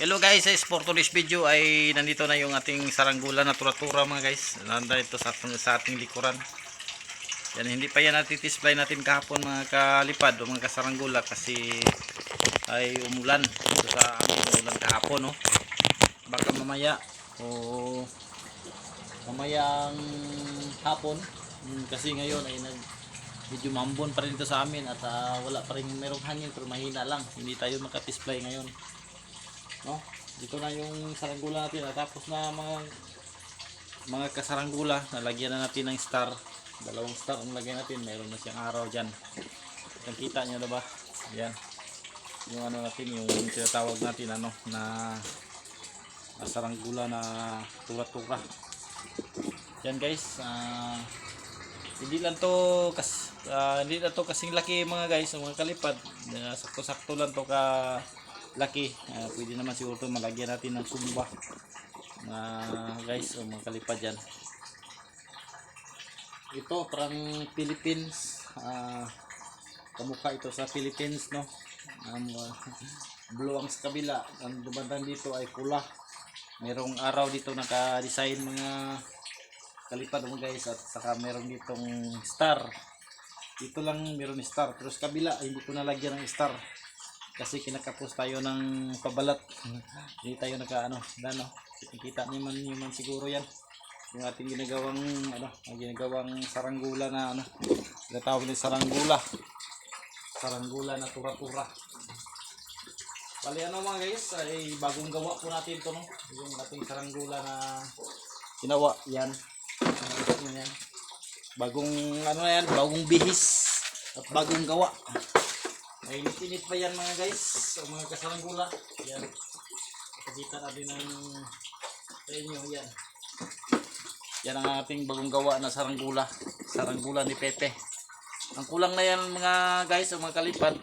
Hello guys, sa for video ay nandito na yung ating saranggula na tura-tura mga guys. Nandito sa, sa ating likuran. Yan, hindi pa yan natin display natin kahapon mga kalipad o mga kasaranggula kasi ay umulan. Ito sa amin umulan kahapon no. Baka mamaya o mamayang hapon kasi ngayon ay nag medyo mambon pa rin ito sa amin at ah, wala pa rin merong hangin pero mahina lang. Hindi tayo maka-display ngayon no? Dito na yung saranggula natin. At tapos na mga mga kasaranggula nalagyan na natin ng star. Dalawang star ang lagyan natin. Meron na siyang araw dyan. Yung kita nyo na ba yan yung ano natin yung tinatawag natin ano na, saranggula na tura-tura. Yan guys. Ah, hindi lang to kas ah, hindi lang to kasing laki mga guys mga kalipad. Ah, sakto-sakto lang to ka laki. Ah, pwede naman siguro to malagyan natin ng sumba. Mga guys o mga kalipad yan ito parang Philippines. Ah kamukha ito sa Philippines no? Ang uh, blue ang sa kabila. Ang dumadang dito ay pula. Merong araw dito naka-design mga kalipad mo guys? At saka meron ditong star. Dito lang meron star. Pero sa kabila hindi ko nalagyan ng star kasi kinakapos tayo ng pabalat. Hindi tayo naka ano kita niyo man niyo man siguro yan. Yung ating ginagawang ano ang ginagawang saranggula na ano tinatawag ni saranggula saranggula na tura-tura. Bali ano mga guys ay bagong gawa po natin to no? Yung ating saranggula na ginawa yan. Yan. Bagong ano yan bagong bihis at bagong gawa Mainit-init pa yan mga guys sa mga kasaranggula. Yan. Pakita natin ng sa inyo yan. Yan ang ating bagong gawa na saranggula. Saranggula ni Pepe. Ang kulang na yan mga guys o mga kalipad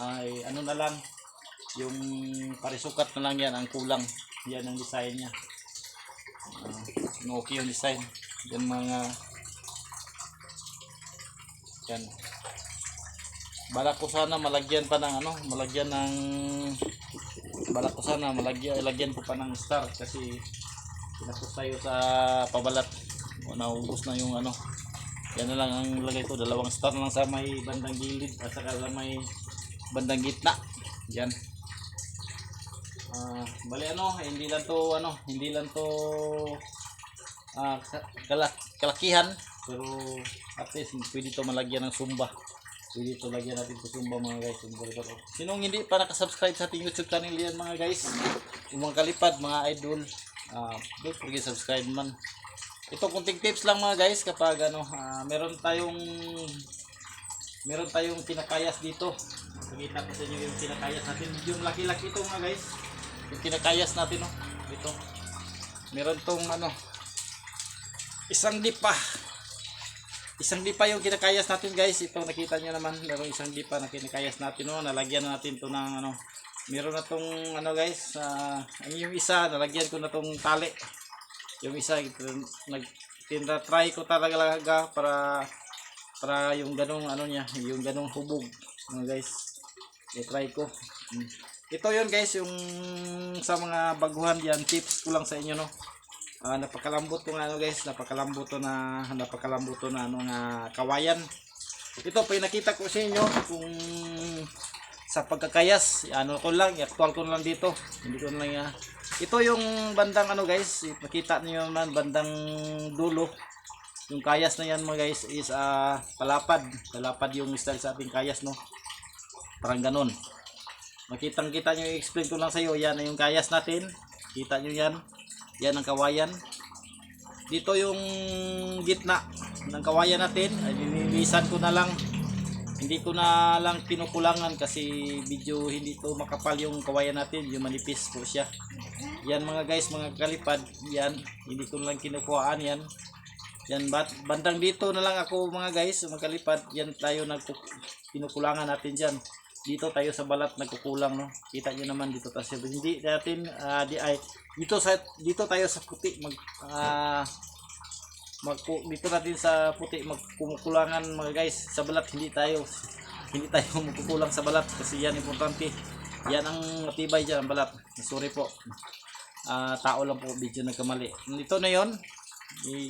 ay ano na lang yung parisukat na lang yan ang kulang. Yan ang design niya. Uh, okay yung design. Yan mga yan balak ko sana malagyan pa ng ano malagyan ng balak ko sana malagyan ilagyan ko pa ng star kasi pinapos tayo sa pabalat. O naubos na yung ano. Yan na lang ang lagay ko dalawang star lang sa may bandang gilid at saka sa may bandang gitna. Yan. Ah, bali ano hindi lang to ano hindi lang to ah, ka- kalak kalakihan. Pero at least pwede to malagyan ng sumba Pwede ito lagyan natin sa Zumba mga guys. Sinong hindi pa nakasubscribe sa ating YouTube channel yan mga guys. Yung kalipad, mga idol. Uh, don't subscribe man. Ito kunting tips lang mga guys kapag ano, ah, meron tayong meron tayong pinakayas dito. Pakita ko sa inyo yung pinakayas natin. Yung laki-laki ito mga guys. Yung pinakayas natin no. Ito. Meron tong ano isang dipa isang dipa yung kinakayas natin guys. Ito nakita nyo naman. Meron isang dipa na kinakayas natin no? Nalagyan na natin to ng ano meron na tong ano guys ang yung isa. Nalagyan ko na tong tali. Yung isa ito, nag tinda try ko talaga para para yung ganong ano niya yung ganong hubog mga guys. I-try ko. Mm. ito yun guys yung sa mga baguhan yan tips ko lang sa inyo no Ah, napakalambot to nga ano guys, napakalambot to na napakalambot to na ano nga kawayan. Ito pa yung nakita ko sa inyo kung sa pagkakayas, ano ko lang, i-actual ko na lang dito. Hindi ko na lang ya. Ito yung bandang ano guys, makita niyo man bandang dulo. Yung kayas na yan mga guys is ah, palapad. Palapad yung style sa ating kayas no. Parang ganun. Makitang kita nyo, i-explain ko lang sa iyo, yan na yung kayas natin. Kita nyo yan. Yan ang kawayan. Dito yung gitna ng kawayan natin. Ay, nililisan ko na lang. Hindi ko na lang pinukulangan kasi video hindi to makapal yung kawayan natin. Yung manipis po siya. Yan mga guys, mga kalipad. Yan. Hindi ko lang kinukuhaan yan. Yan, bat, bandang dito na lang ako mga guys, mga kalipad. Yan tayo nagku pinukulangan natin dyan dito tayo sa balat nagkukulang no kita nyo naman dito tayo hindi natin ah, di ay dito sa dito tayo sa puti mag ah, mag dito natin sa puti magkumukulangan mga guys sa balat hindi tayo hindi tayo magkukulang sa balat kasi yan importante Yan ang matibay dyan, ang balat. Sorry po. Ah, tao lang po video nagkamali. Dito na yon.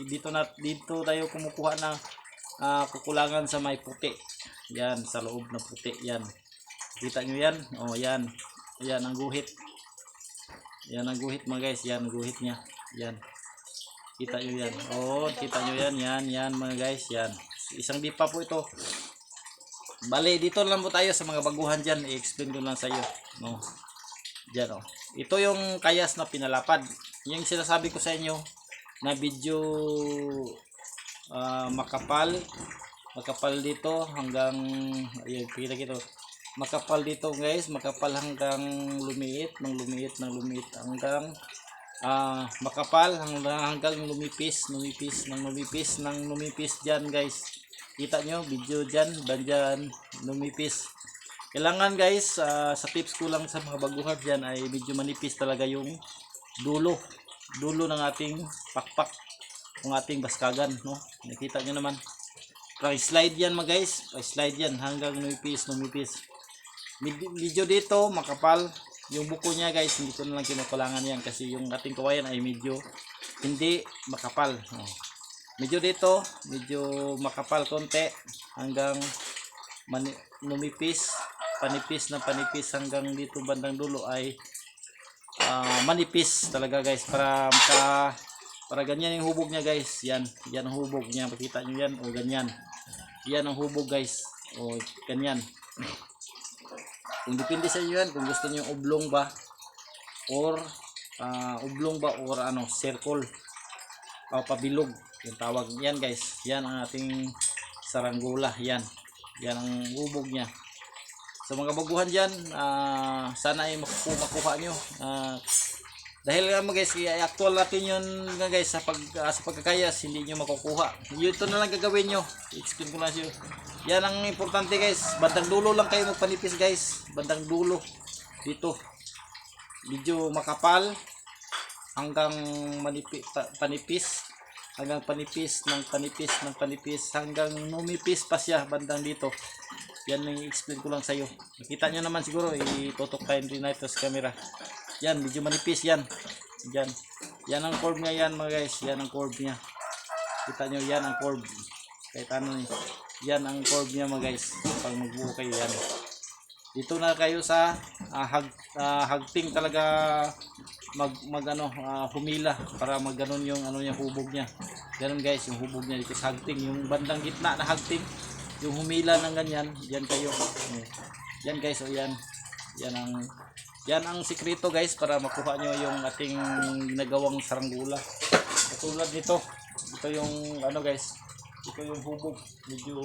Dito na dito tayo kumukuha ng ah, kukulangan sa may puti. Yan sa loob ng puti yan. Kita nyo yan? Oh, yan. Yan ang guhit. Yan ang guhit mga guys. Yan ang guhit niya. Yan. Kita nyo yan. Oh, kita nyo yan. Yan, yan mga guys. Yan. Isang dipa po ito. Bale, dito lang po tayo sa mga baguhan dyan. I-explain ko lang sa iyo. No. Diyan oh. Ito yung kayas na pinalapad. Yung sinasabi ko sa inyo na video ah, makapal. Makapal dito hanggang ayun, kita kita. Makapal dito guys, makapal hanggang lumiit, nang lumiit, nang lumiit hanggang ah makapal hanggang hanggang lumipis, lumipis, nang lumipis, nang lumipis diyan guys. Kita nyo video diyan, bandyan lumipis. Kailangan guys, ah, sa tips ko lang sa mga baguhan dyan ay medyo manipis talaga yung dulo. Dulo ng ating pakpak. Ng ating baskagan. No? Nakita nyo naman. Try slide yan mga guys. Try slide yan hanggang numipis, numipis. Med- Medyo dito makapal. Yung buko niya guys, hindi ko na lang kinukulangan yan kasi yung ating kawayan ay medyo hindi makapal. Oh. Medyo dito, medyo makapal konti hanggang mani- numipis panipis na panipis hanggang dito bandang dulo ay ah, manipis talaga guys para maka, para ganyan yung hubog niya guys yan yan ang hubog niya makita nyo yan o ganyan yan ang hubog guys o ganyan kung depende sa inyo yan kung gusto niyo oblong ba or ah, oblong ba or ano circle o pabilog yung tawag. Yan guys. Yan ang ating saranggola. Yan. Yan ang hubog niya. Sa mga baguhan dyan ah, sana ay makukuha, nyo Ah, dahil nga mga guys i- actual natin yun nga guys sa, pag, ah, sa pagkakayas hindi nyo makukuha. Ito na lang gagawin nyo. Explain ko lang siyo yan ang importante guys. Bandang dulo lang kayo magpanipis guys. Bandang dulo. Dito. Medyo makapal. Hanggang manipi, pa- panipis. Hanggang panipis ng panipis ng panipis. Hanggang numipis pa siya bandang dito. Yan ang i-explain ko lang sa iyo nakita nyo naman siguro itutok tayo rin na ito sa camera yan medyo manipis yan. Yan. Yan ang curve niya yan mga guys. Yan ang curve niya. Kita nyo yan ang curve. Kahit ano eh. yan ang curve niya mga guys. Pag magbuo kayo yan. Dito na kayo sa ah, hag, ah, hagting talaga mag, mag ano, ah, humila para magganon yung ano niya hubog niya. Ganun guys yung hubog niya dito sa hagting yung bandang gitna na hagting yung humila ng ganyan yan kayo. Eh, yan guys o yan. Yan ang yan ang sikreto guys para makuha nyo yung ating ginagawang saranggula katulad nito ito yung ano guys ito yung hubog. Medyo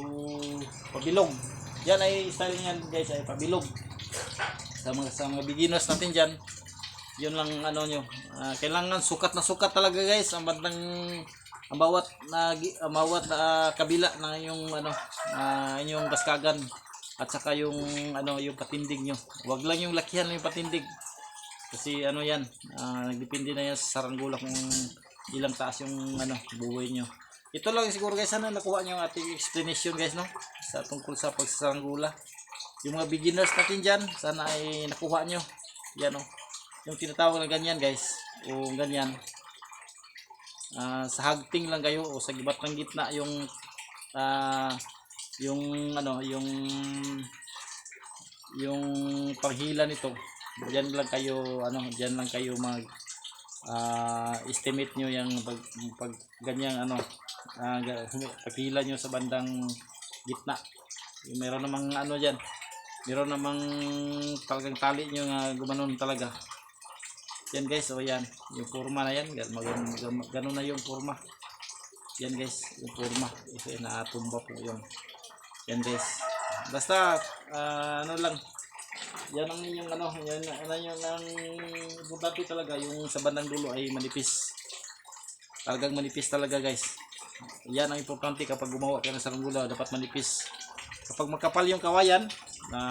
pabilog. Yan ay style niyan guys ay pabilog. Sa mga sa mga beginners natin diyan yun lang ano nyo. Ah, kailangan sukat na sukat talaga guys ang bandang ang bawat na ang bawat ah, kabila ng inyong ano ah, inyong baskagan at saka yung ano yung patindig nyo. Wag lang yung lakihan yung patindig. Kasi ano yan ah, nagdepende na yan sa saranggula kung ilang taas yung ano buhay nyo. Ito lang siguro guys sana nakuha nyo ang ating explanation guys no? Sa tungkol sa pagsasanggula yung mga beginners natin dyan sana ay nakuha nyo. Yan o yung tinatawag na ganyan guys o ganyan. Ah, sa hagting lang kayo o sa gibat ng gitna yung ah, yung ano yung yung panghila nito diyan lang kayo ano diyan lang kayo mag ah, estimate nyo yung pag, pag ganyang ano ah, humi- paghila nyo sa bandang gitna. Yung meron namang ano diyan meron namang talagang tali nyo nga gumanon talaga. Yan guys o yan. Yung forma na yan gan- mag- gan- ganun na yung forma. Yan guys yung forma. Ito yung naatumba po yung yan guys. Basta ah, ano lang. Yan ang inyong ano yan ano yung ang importante talaga yung sa bandang dulo ay manipis. Talagang manipis talaga guys. Yan ang importante kapag gumawa ka ng saranggula dapat manipis. Kapag makapal yung kawayan na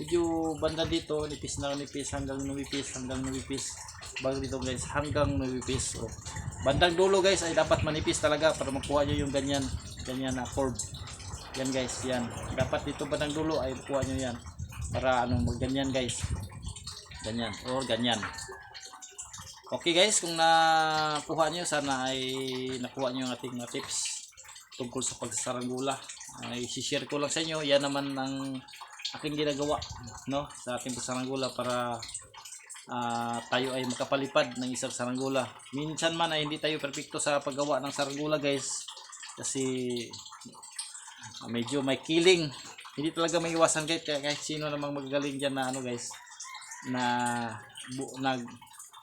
medyo banda dito nipis na nipis hanggang numipis hanggang numipis bago dito guys hanggang numipis so, bandang dulo guys ay dapat manipis talaga para makuha nyo yung ganyan ganyan na curve yan guys yan. Dapat dito bandang dulo? Ay kuha nyo yan. Para ano magganyan guys. Ganyan. Or ganyan. Okay guys kung nakuha nyo sana ay nakuha nyo ang ating tips tungkol sa pagsasaranggola ay share ko lang sa inyo. Yan naman ang aking ginagawa no sa ating pagsasaranggola para ah, tayo ay makapalipad ng isang saranggola minsan man ay hindi tayo perfecto sa paggawa ng saranggola guys kasi medyo may killing. Hindi talaga may iwasan kahit kahit sino namang magagaling dyan na ano guys na bu, na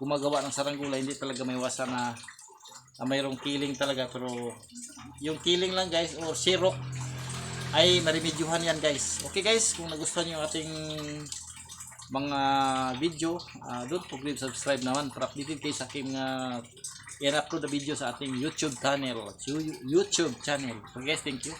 gumagawa ng saranggola hindi talaga may iwasan na, na mayroong killing talaga. Pero yung killing lang guys or sirok ay maremedyohan yan guys. Okay guys kung nagustuhan yung ating mga video uh, don't forget subscribe naman para updated kayo sa aking uh, i-upload na video sa ating YouTube channel YouTube channel. Okay guys thank you